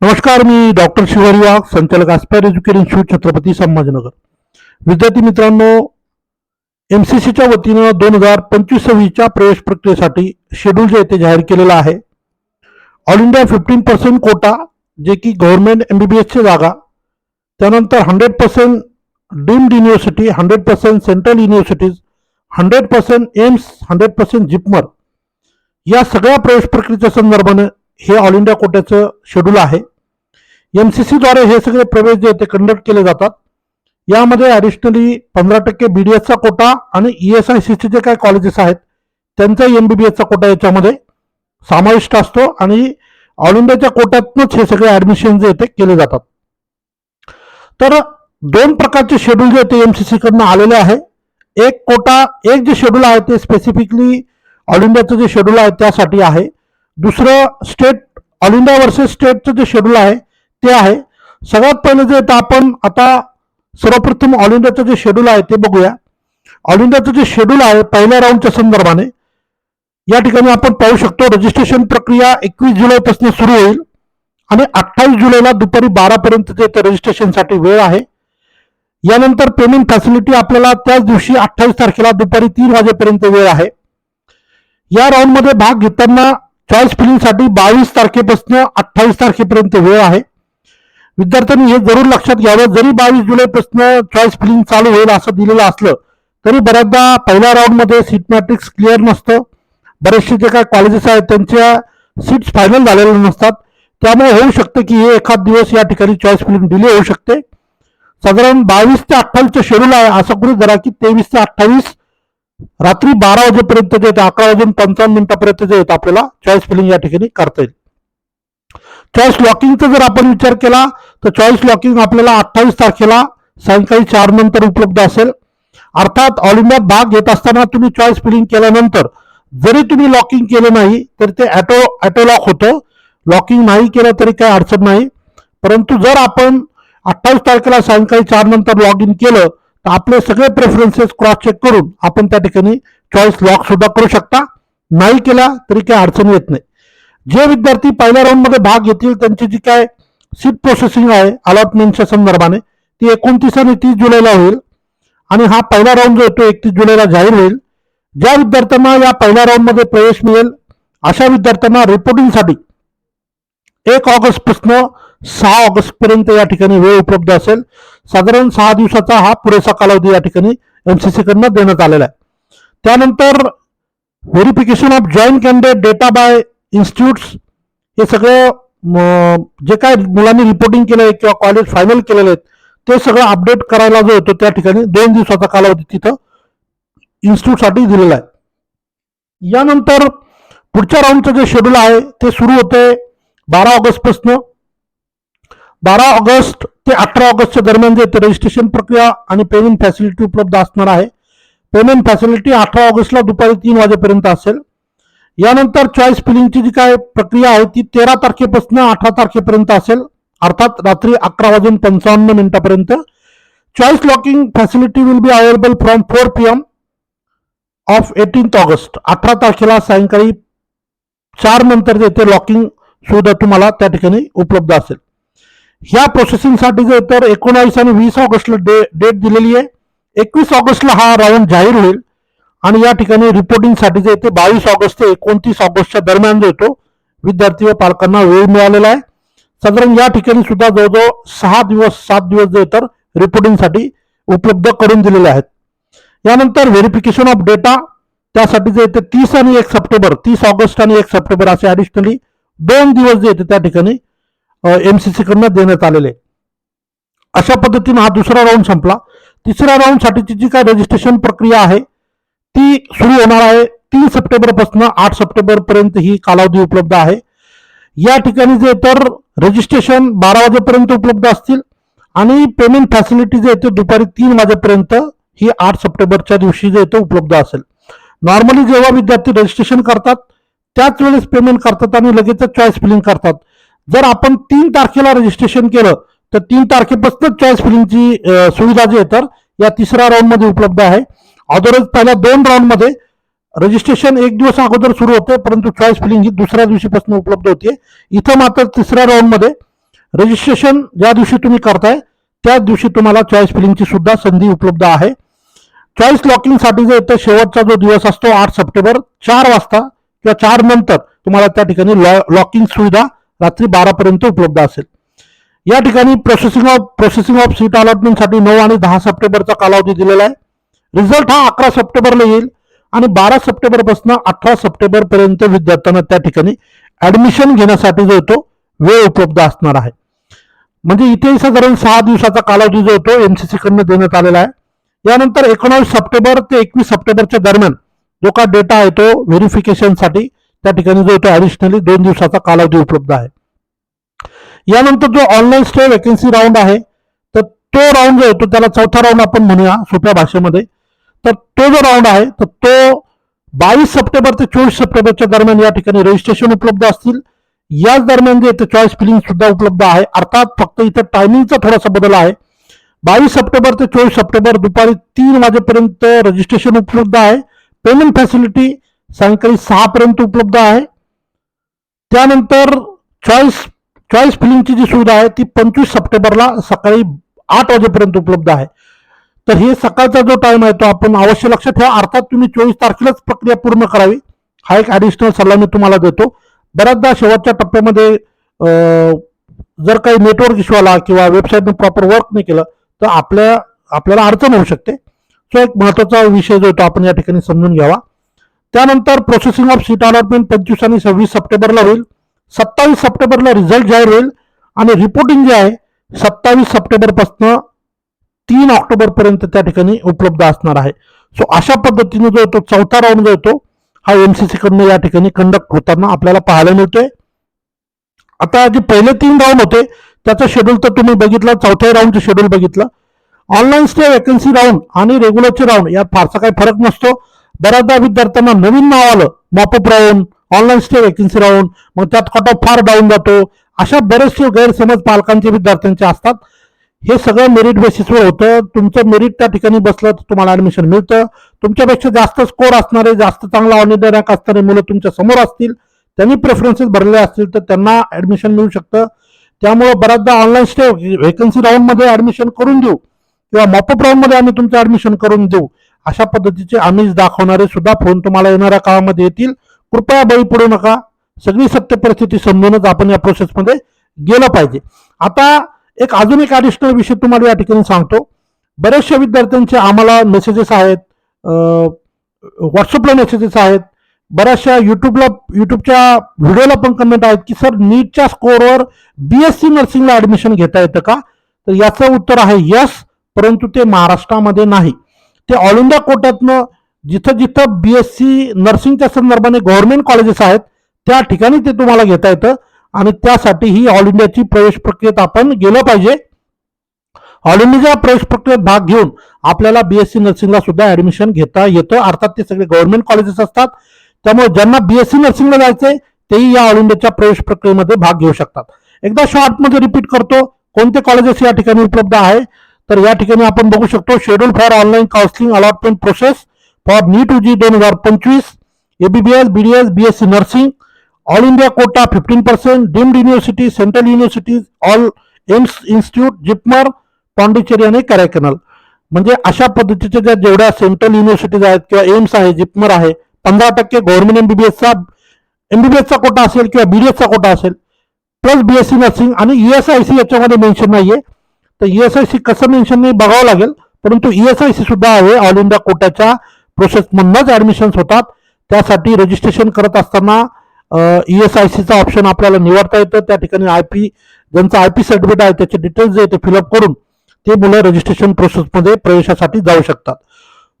नमस्कार मी डॉक्टर शिवारी वाघ संचालक Aspire education institute Chhatrapati Sambhajinagar. विद्यार्थी मित्रांनो एम सी सीच्या वतीनं दोन हजार पंचवीस सव्वीसच्या प्रवेश प्रक्रियेसाठी शेड्यूल जे ते जाहीर केलेलं आहे. All India fifteen percent quota जे की गव्हर्नमेंट एम बी बी एसची जागा त्यानंतर hundred percent deemed university hundred percent central universities hundred percent AIIMS hundred percent JIPMER या सगळ्या प्रवेश प्रक्रियेच्या संदर्भाने हे ऑल इंडिया कोट्याचं शेड्यूल आहे. एम सी सीद्वारे हे सगळे प्रवेश जे आहेत ते कंडक्ट केले जातात. यामध्ये ॲडिशनली पंधरा टक्के बी डी एसचा कोटा आणि ई एस आय सीचे जे काही कॉलेजेस आहेत त्यांचा एम बी बी एसचा कोटा याच्यामध्ये समाविष्ट असतो आणि ऑल इंडियाच्या कोट्यातूनच हे सगळे ॲडमिशन जे ते केले जातात. तर दोन प्रकारचे शेड्यूल जे आहे ते एम सी सीकडनं आलेले आहे. एक कोटा एक जे शेड्यूल आहे ते स्पेसिफिकली ऑल इंडियाचं जे शेड्यूल आहे त्यासाठी आहे. दुसरं स्टेट ऑल इंडिया वर्सेस स्टेटचं जे शेड्यूल आहे ते आहे. सगळ्यात पहिले जे आता आपण आता सर्वप्रथम ऑल इंडियाचं जे शेड्यूल आहे ते बघूया. ऑल इंडियाचं जे शेड्यूल आहे पहिल्या राऊंडच्या संदर्भाने या ठिकाणी आपण पाहू शकतो रजिस्ट्रेशन प्रक्रिया एकवीस जुलैपासून सुरू होईल आणि अठ्ठावीस जुलैला दुपारी बारापर्यंत जे ते रजिस्ट्रेशनसाठी वेळ आहे. यानंतर पेमेंट फॅसिलिटी आपल्याला त्याच दिवशी अठ्ठावीस तारखेला दुपारी तीन वाजेपर्यंत वेळ आहे. या राऊंडमध्ये भाग घेताना चॉईस फिलिंगसाठी बावीस तारखेपासून अठ्ठावीस तारखेपर्यंत वेळ आहे. विद्यार्थ्यांनी हे जरूर लक्षात घ्यावं. जरी बावीस जुलैपासून चॉईस फिलिंग चालू होईल असं दिलेलं असलं तरी बऱ्याचदा पहिल्या राऊंडमध्ये सीट मॅट्रिक्स क्लिअर नसतं. बरेचसे जे काही कॉलेजेस आहेत त्यांच्या सीट्स फायनल झालेल्या नसतात. त्यामुळे होऊ शकतं की हे एखाद दिवस या ठिकाणी चॉईस फिलिंग डिले होऊ शकते. साधारण बावीस ते अठ्ठावीसचं शेड्यूल आहे असं करू जरा की तेवीस ते अठ्ठावीस रात्री बारा वाजेपर्यंत जे अकरा वाजून पंचावन्न मिनिटापर्यंत जे येतं आपल्याला चॉईस फिलिंग या ठिकाणी करता येईल. चॉईस लॉकिंगचा जर आपण विचार केला तर चॉईस लॉकिंग आपल्याला अठ्ठावीस तारखेला सायंकाळी चार नंतर उपलब्ध असेल. अर्थात ऑल इंडियात भाग घेत असताना तुम्ही चॉईस फिलिंग केल्यानंतर जरी तुम्ही लॉकिंग केलं नाही तर ते ॲटो ॲटो लॉक होतं. लॉकिंग नाही केलं तरी काही अडचण नाही. परंतु जर आपण अठ्ठावीस तारखेला सायंकाळी चार नंतर लॉग इन केलं तर आपले सगळे प्रेफरन्सेस क्रॉस चेक करून आपण त्या ठिकाणी चॉईस लॉक सुद्धा करू शकता. नाही केला तरी काही अडचण येत नाही. जे विद्यार्थी पहिल्या राऊंडमध्ये भाग घेतील त्यांची जी काय सीट प्रोसेसिंग आहे अलॉटमेंटच्या संदर्भाने ती एकोणतीस आणि तीस जुलैला होईल. आणि हा पहिला राऊंड जो येतो तो एकतीस जुलैला जाहीर होईल. ज्या विद्यार्थ्यांना या पहिल्या राऊंडमध्ये प्रवेश मिळेल अशा विद्यार्थ्यांना रिपोर्टिंगसाठी एक ऑगस्टपासून सहा ऑगस्टपर्यंत या ठिकाणी वेळ उपलब्ध असेल. साधारण सहा दिवसाचा हा पुरेसा कालावधी या ठिकाणी एमसीसी कडनं देण्यात आलेला आहे. त्यानंतर verification of join candidate data by institutes हे सगळं जे काय मुलांनी रिपोर्टिंग केलं आहे किंवा कॉलेज फायनल केलेलं आहेत ते सगळं अपडेट करायला जो होतो त्या ठिकाणी दोन दिवसाचा कालावधी तिथं इन्स्टिट्यूटसाठी दिलेला आहे. यानंतर पुढच्या राऊंडचं जे शेड्यूल आहे ते सुरू होते बारा ऑगस्टपासून. बारा ऑगस्ट ते अठरा ऑगस्टच्या दरम्यान जे रजिस्ट्रेशन प्रक्रिया आणि पेमेंट फॅसिलिटी उपलब्ध असणार आहे. पेमेंट फॅसिलिटी अठरा ऑगस्टला दुपारी तीन वाजेपर्यंत असेल. यानंतर चॉईस फिलिंगची जी काय प्रक्रिया आहे ती तेरा तारखेपासून अठरा तारखेपर्यंत असेल. अर्थात रात्री अकरा वाजून पंचावन्न मिनिटापर्यंत. Choice locking facility will be available from four P M of eighteenth August. अठरा तारखेला सायंकाळी चार नंतर येथे लॉकिंग सुविधा तुम्हाला त्या ठिकाणी उपलब्ध असेल. ह्या प्रोसेसिंगसाठी जे तर एकोणावीस आणि वीस ऑगस्टला डे डेट दिलेली आहे. एकवीस ऑगस्टला हा राऊंड जाहीर होईल. आणि या ठिकाणी रिपोर्टिंगसाठी जे ते बावीस ऑगस्ट ते एकोणतीस ऑगस्टच्या दरम्यान जो येतो विद्यार्थी व पालकांना वेळ मिळालेला आहे. साधारण या ठिकाणी सुद्धा जवळजवळ सहा दिवस सात दिवस जे तर रिपोर्टिंगसाठी उपलब्ध करून दिलेले आहेत. यानंतर व्हेरिफिकेशन ऑफ डेटा त्यासाठी जे येते तीस आणि एक सप्टेंबर तीस ऑगस्ट आणि एक सप्टेंबर असे ॲडिशनली दोन दिवस जे येते त्या ठिकाणी एम सी सी कडनं देण्यात आलेले आहे. अशा पद्धतीनं हा दुसरा राऊंड संपला. तिसऱ्या राऊंडसाठीची जी काय रजिस्ट्रेशन प्रक्रिया आहे ती सुरू होणार आहे. तीन सप्टेंबरपासून आठ सप्टेंबर पर्यंत ही कालावधी उपलब्ध आहे. या ठिकाणी जे तर रजिस्ट्रेशन बारा वाजेपर्यंत उपलब्ध असतील आणि पेमेंट फॅसिलिटी जे येते दुपारी तीन वाजेपर्यंत ही आठ सप्टेंबरच्या दिवशी जे आहे उपलब्ध असेल. नॉर्मली जेव्हा विद्यार्थी रजिस्ट्रेशन करतात त्याच वेळेस पेमेंट करतात आणि लगेचच चॉईस फिलिंग करतात. जर आपण तीन तारखेला रजिस्ट्रेशन केलं तर तीन तारखेपासूनच चॉईस फिलिंगची सुविधा जी आहे तर या तिसऱ्या राऊंडमध्ये उपलब्ध आहे. अदरवाईज पहिल्या दोन राऊंडमध्ये रजिस्ट्रेशन एक दिवस अगोदर सुरू होते परंतु चॉईस फिलिंग ही दुसऱ्या दिवशीपासून उपलब्ध होते इथं मात्र तिसऱ्या राऊंडमध्ये रजिस्ट्रेशन ज्या दिवशी तुम्ही करताय त्याच दिवशी तुम्हाला चॉईस फिलिंगची सुद्धा संधी उपलब्ध आहे. चॉईस लॉकिंगसाठी जे इथं शेवटचा जो दिवस असतो आठ सप्टेंबर चार वाजता किंवा चार नंतर तुम्हाला त्या ठिकाणी लॉकिंग सुविधा रात्री बारापर्यंत उपलब्ध असेल. या ठिकाणी processing of processing of seat अलॉटमेंटसाठी नऊ आणि दहा सप्टेंबरचा कालावधी दिलेला आहे. रिझल्ट हा अकरा सप्टेंबरला येईल आणि बारा सप्टेंबरपासून अठरा सप्टेंबर पर्यंत विद्यार्थ्यांना त्या ठिकाणी ऍडमिशन घेण्यासाठी जो तो वेळ उपलब्ध असणार आहे. म्हणजे इथे साधारण सहा दिवसाचा कालावधी जो होतो एमसीसी कडनं देण्यात आलेला आहे. यानंतर एकोणावीस सप्टेंबर ते एकवीस सप्टेंबरच्या दरम्यान जो का डेटा आहे तो व्हेरिफिकेशनसाठी त्या ठिकाणी जो होतो ऍडिशनली दोन दिवसाचा कालावधी उपलब्ध आहे. यानंतर जो ऑनलाईन स्टे वॅकन्सी राऊंड आहे तर तो राऊंड जो होतो त्याला चौथा राऊंड आपण म्हणूया सोप्या भाषेमध्ये. तर तो जो राऊंड आहे तर तो बावीस सप्टेंबर ते चोवीस सप्टेंबरच्या दरम्यान या ठिकाणी रजिस्ट्रेशन उपलब्ध असतील. याच दरम्यान जे येते चॉईस फिलिंग सुद्धा उपलब्ध आहे. अर्थात फक्त इथं टायमिंगचा थोडासा बदल आहे. बावीस सप्टेंबर ते चोवीस सप्टेंबर दुपारी तीन वाजेपर्यंत रजिस्ट्रेशन उपलब्ध आहे. पेमेंट फॅसिलिटी सायंकाळी सहापर्यंत उपलब्ध आहे. त्यानंतर चॉईस चॉईस फिलिंगची जी सुविधा आहे ती पंचवीस सप्टेंबरला सकाळी आठ वाजेपर्यंत उपलब्ध आहे. तर हे सकाळचा जो टाइम आहे तो आपण अवश्य लक्षात ठेवा. अर्थात तुम्ही चोवीस तारखेलाच प्रक्रिया पूर्ण करावी. हा एक ॲडिशनल सल्ला मी तुम्हाला देतो. बऱ्याचदा शेवटच्या टप्प्यामध्ये जर काही नेटवर्क इश्यू आला किंवा वेबसाईटने प्रॉपर वर्क नाही केलं तर आपल्या आपल्याला अडचण होऊ शकते. सो एक महत्त्वाचा विषय जो तो आपण या ठिकाणी समजून घ्यावा. त्यानंतर प्रोसेसिंग ऑफ सीट अलॉटमेंट पंचवीस आणि सव्वीस सप्टेंबरला होईल. सत्तावीस सप्टेंबरला रिझल्ट जाहीर होईल. आणि रिपोर्टिंग जे आहे सत्तावीस सप्टेंबरपासून तीन ऑक्टोबर पर्यंत त्या ठिकाणी उपलब्ध असणार आहे. सो अशा पद्धतीने जो तो चौथा राऊंड जो येतो हा एमसीसी कडनं या ठिकाणी कंडक्ट होताना आपल्याला पाहायला मिळतोय. आता जे पहिले तीन राऊंड होते त्याचं शेड्यूल तर तुम्ही बघितला चौथ्या राऊंडचं शेड्यूल बघितलं. ऑनलाईन स्टे वॅकन्सी राऊंड आणि रेग्युलरचे राऊंड यात फारसा काही फरक नसतो. बऱ्याचदा विद्यार्थ्यांना नवीन नाव आलं mop up round online stay vacancy round मग त्यात कट ऑफ फार डाऊन जातो. अशा बरेचसे गैरसमज पालकांचे विद्यार्थ्यांचे असतात. हे सगळं मेरिट बेसिसवर होतं. तुमचं मेरिट त्या ठिकाणी बसलं तर तुम्हाला ऍडमिशन मिळतं. तुमच्यापेक्षा जास्त स्कोर असणारे जास्त चांगला ऑनिडर रँक असणारे मुलं तुमच्यासमोर असतील त्यांनी प्रेफरन्सेस भरले असतील तर त्यांना ऍडमिशन मिळू शकतं. त्यामुळे बऱ्याचदा ऑनलाईन स्टे व्हेकन्सी राऊंडमध्ये ऍडमिशन करून देऊ किंवा मॉपअप राऊंडमध्ये आम्ही तुमचं ऍडमिशन करून देऊ. अशा पद्धतीचे आम्हीच दाखवणारे सुद्धा फोन तुम्हाला येणाऱ्या काळामध्ये येतील. कृपया बळी पडू नका. सगळी सत्य परिस्थिती समजूनच आपण या प्रोसेसमध्ये गेलं पाहिजे. आता एक अजून एक ॲडिशनल विषय तुम्हाला या ठिकाणी सांगतो. बऱ्याचशा विद्यार्थ्यांचे आम्हाला मेसेजेस आहेत. व्हॉट्सअपला मेसेजेस आहेत. बऱ्याचशा युट्यूबला युट्यूबच्या व्हिडिओला पण कमेंट आहेत की सर नीटच्या स्कोअरवर बी एस सी नर्सिंगला ॲडमिशन घेता येतं का? तर याचं उत्तर आहे यस परंतु ते महाराष्ट्रामध्ये नाही. ते ऑल इंडिया कोट्यातनं जिथं जिथं बी एस सी नर्सिंगच्या संदर्भाने गव्हर्नमेंट कॉलेजेस आहेत त्या ठिकाणी ते तुम्हाला घेता येतं. आणि त्यासाठी ही ऑल इंडियाची प्रवेश प्रक्रियेत आपण गेलं पाहिजे. ऑल इंडियाच्या प्रवेश प्रक्रियेत भाग घेऊन आपल्याला बीएससी नर्सिंगला सुद्धा ऍडमिशन घेता येतं. अर्थात ते सगळे गव्हर्नमेंट कॉलेजेस असतात. त्यामुळे ज्यांना बीएससी नर्सिंगला जायचंय तेही या ऑल इंडियाच्या प्रवेश प्रक्रियेमध्ये भाग घेऊ शकतात. एकदा शॉर्टमध्ये रिपीट करतो. कोणते कॉलेजेस या ठिकाणी उपलब्ध आहे? तर या ठिकाणी आपण बघू शकतो schedule for online counselling allotment process for NEET जी दोन हजार पंचवीस. MBBS BDS BSc nursing all India quota fifteen percent deemed university central universities all AIIMS institute JIPMER Pondicherry आणि कॅरेकनल म्हणजे अशा पद्धतीच्या ज्या जेवढ्या सेंट्रल युनिव्हर्सिटीज आहेत किंवा एम्स आहे जिपमर आहे पंधरा टक्के गव्हर्नमेंट एमबीबीएसचा एमबीबीएसचा कोटा असेल किंवा बीडीएसचा कोटा असेल प्लस बीएससी नर्सिंग आणि ईएसआयसी याच्यामध्ये मेन्शन नाहीये. तर ईएसआयसी कसं मेन्शन नाही बघावं लागेल. परंतु ईएसआयसी सुद्धा आहे ऑल इंडिया कोट्याच्या प्रोसेसमधनंच ऍडमिशन्स होतात. त्यासाठी रजिस्ट्रेशन करत असताना ई एस आय सीचा ऑप्शन आपल्याला निवडता येतं. त्या ठिकाणी आय पी ज्यांचं आय पी सर्टिफिकेट आहे त्याचे डिटेल्स जे ते फिलअप करून ते मुलं रजिस्ट्रेशन प्रोसेसमध्ये प्रवेशासाठी जाऊ शकतात.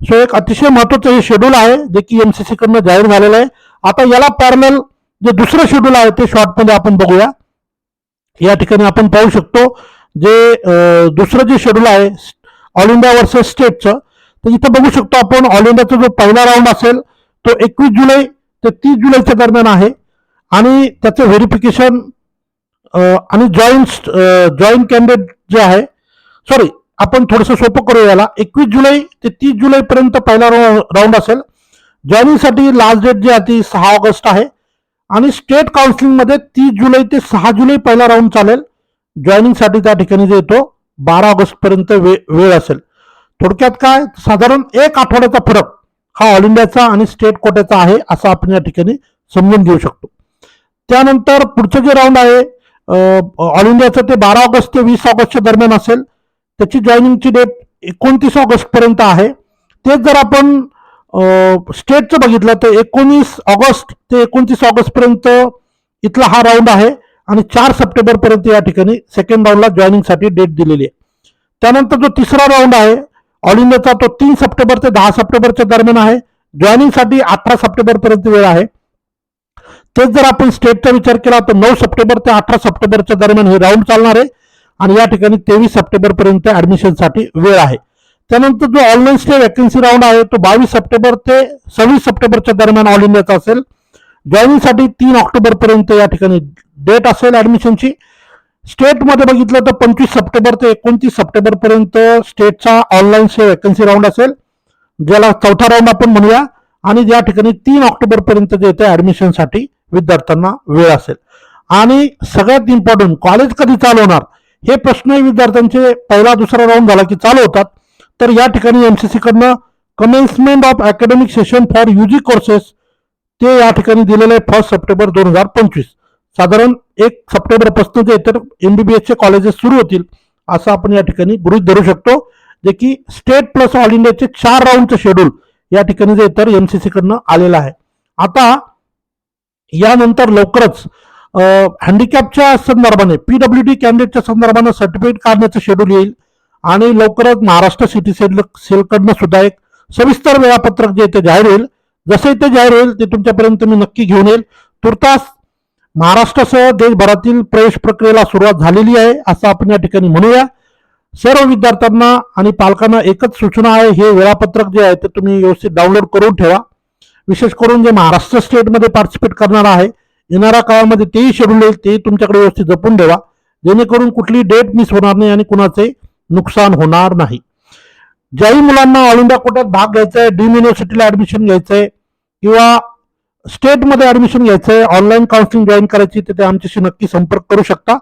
सो एक अतिशय महत्वाचं हे शेड्यूल आहे जे की एम सी कडनं जाहीर झालेलं आहे. आता याला पॅरल जे दुसरं शेड्यूल आहे ते शॉर्टमध्ये आपण बघूया. या ठिकाणी आपण पाहू शकतो जे दुसरं जे शेड्यूल आहे ऑल इंडिया वर्सेस स्टेटचं तर इथं बघू शकतो आपण ऑल इंडियाचा जो पहिला राऊंड असेल तो एकवीस जुलै ते तीस जुलैच्या दरम्यान आहे. आणि त्याचं व्हेरिफिकेशन आणि जॉईन जॉईन कॅन्डिडेट जे आहे सॉरी आपण थोडंसं सोपं करू याला. एकवीस जुलै ते तीस जुलैपर्यंत पहिला राऊंड असेल. जॉईनिंगसाठी लास्ट डेट जी आहे ती सहा ऑगस्ट आहे. आणि स्टेट काउन्सिलिंगमध्ये तीस जुलै ते सहा जुलै पहिला राऊंड चालेल. जॉईनिंगसाठी त्या ठिकाणी जे येतो बारा ऑगस्टपर्यंत वे वेळ असेल. थोडक्यात काय साधारण एक आठवड्याचा फरक हा ऑल इंडियाचा आणि स्टेट कोट्याचा आहे असं आपण या ठिकाणी समजून घेऊ शकतो. त्यानंतर पुढचं जे राऊंड आहे ऑल इंडियाचं ते बारा ऑगस्ट ते वीस ऑगस्टच्या दरम्यान असेल. त्याची जॉईनिंगची डेट एकोणतीस ऑगस्टपर्यंत आहे. तेच जर आपण स्टेटचं बघितलं तर एकोणीस ऑगस्ट ते एकोणतीस ऑगस्टपर्यंत इथला हा राऊंड आहे आणि चार सप्टेंबरपर्यंत या ठिकाणी सेकंड राऊंडला जॉईनिंगसाठी डेट दिलेली आहे. त्यानंतर जो तिसरा राऊंड आहे ऑल इंडियाचा तो तीन सप्टेंबर ते दहा सप्टेंबरच्या दरम्यान आहे. जॉईनिंगसाठी अठरा सप्टेंबरपर्यंत वेळ आहे. तेच जर आपण स्टेटचा विचार केला तर नऊ सप्टेंबर ते अठरा सप्टेंबरच्या दरम्यान हे राऊंड चालणार आहे. आणि या ठिकाणी तेवीस सप्टेंबरपर्यंत ॲडमिशनसाठी वेळ आहे. त्यानंतर जो ऑनलाईन स्टे वॅकन्सी राऊंड आहे तो बावीस सप्टेंबर ते सव्वीस सप्टेंबरच्या दरम्यान ऑल इंडियाचा असेल. जॉईनिंगसाठी तीन ऑक्टोबरपर्यंत या ठिकाणी डेट असेल ॲडमिशनची स्टेटमध्ये बघितलं तर पंचवीस सप्टेंबर ते एकोणतीस सप्टेंबरपर्यंत स्टेटचा ऑनलाईन स्टे वॅकन्सी राऊंड असेल. ज्याला चौथा राऊंड आपण म्हणूया. आणि या ठिकाणी तीन ऑक्टोबरपर्यंत जे येते ॲडमिशनसाठी विद्यार्थ्यांना वेळ असेल. आणि सगळ्यात इम्पॉर्टंट कॉलेज कधी चालू होणार? हे प्रश्न विद्यार्थ्यांचे पहिला दुसरा राऊंड झाला की चालू होतात. तर या ठिकाणी एम सी कडनं commencement of academic session for UG courses ते या ठिकाणी दिलेले आहे फर्स्ट सप्टेंबर दोन हजार पंचवीस. साधारण एक सप्टेंबर एम बी बी एसचे कॉलेजेस सुरू होतील असं आपण या ठिकाणी गृहित धरू शकतो. जे की स्टेट प्लस ऑल इंडियाचे चार राऊंडचं शेड्यूल या ठिकाणी जे तर सी कडनं आलेलं आहे. आता यानंतर लवकरच हँडिकॅपच्या संदर्भाने पीडब्ल्यू डी कॅन्डिडेटच्या संदर्भाने सर्टिफिकेट काढण्याचं शेड्यूल येईल आणि लवकरच महाराष्ट्र सिटी सेल सेलकडनं सुद्धा एक सविस्तर वेळापत्रक जे ते जाहीर होईल. जसे ते जाहीर होईल ते तुमच्यापर्यंत मी नक्की घेऊन येईल. तुर्तास महाराष्ट्रासह देशभरातील प्रवेश प्रक्रियेला सुरुवात झालेली आहे असं आपण या ठिकाणी म्हणूया. सर्व विद्यार्थ्यांना आणि पालकांना एकच सूचना आहे हे वेळापत्रक जे आहे ते तुम्ही व्यवस्थित डाउनलोड करून ठेवा. विशेष करून जे महाराष्ट्र स्टेटमध्ये पार्टिसिपेट करणार आहे येणाऱ्या काळामध्ये तेही शेड्यूल येईल तेही तुमच्याकडे व्यवस्थित जपून ठेवा. जेणेकरून कुठली डेट मिस होणार नाही आणि कुणाचे नुकसान होणार नाही. ज्याही मुलांना ऑल इंडिया कोट्यात भाग घ्यायचा आहे डीम युनिव्हर्सिटीला ऍडमिशन घ्यायचं आहे किंवा स्टेटमध्ये ऍडमिशन घ्यायचं आहे ऑनलाईन काउन्सिलिंग जॉईन करायची तर ते आमच्याशी नक्की संपर्क करू शकता.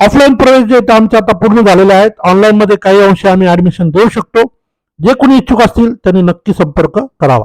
ऑफलाईन प्रवेश जे ते आमचे आता पूर्ण झालेले आहेत ऑनलाईनमध्ये काही अंशी आम्ही ऍडमिशन देऊ शकतो. जे कोणी इच्छुक असतील त्यांनी नक्की संपर्क करावा.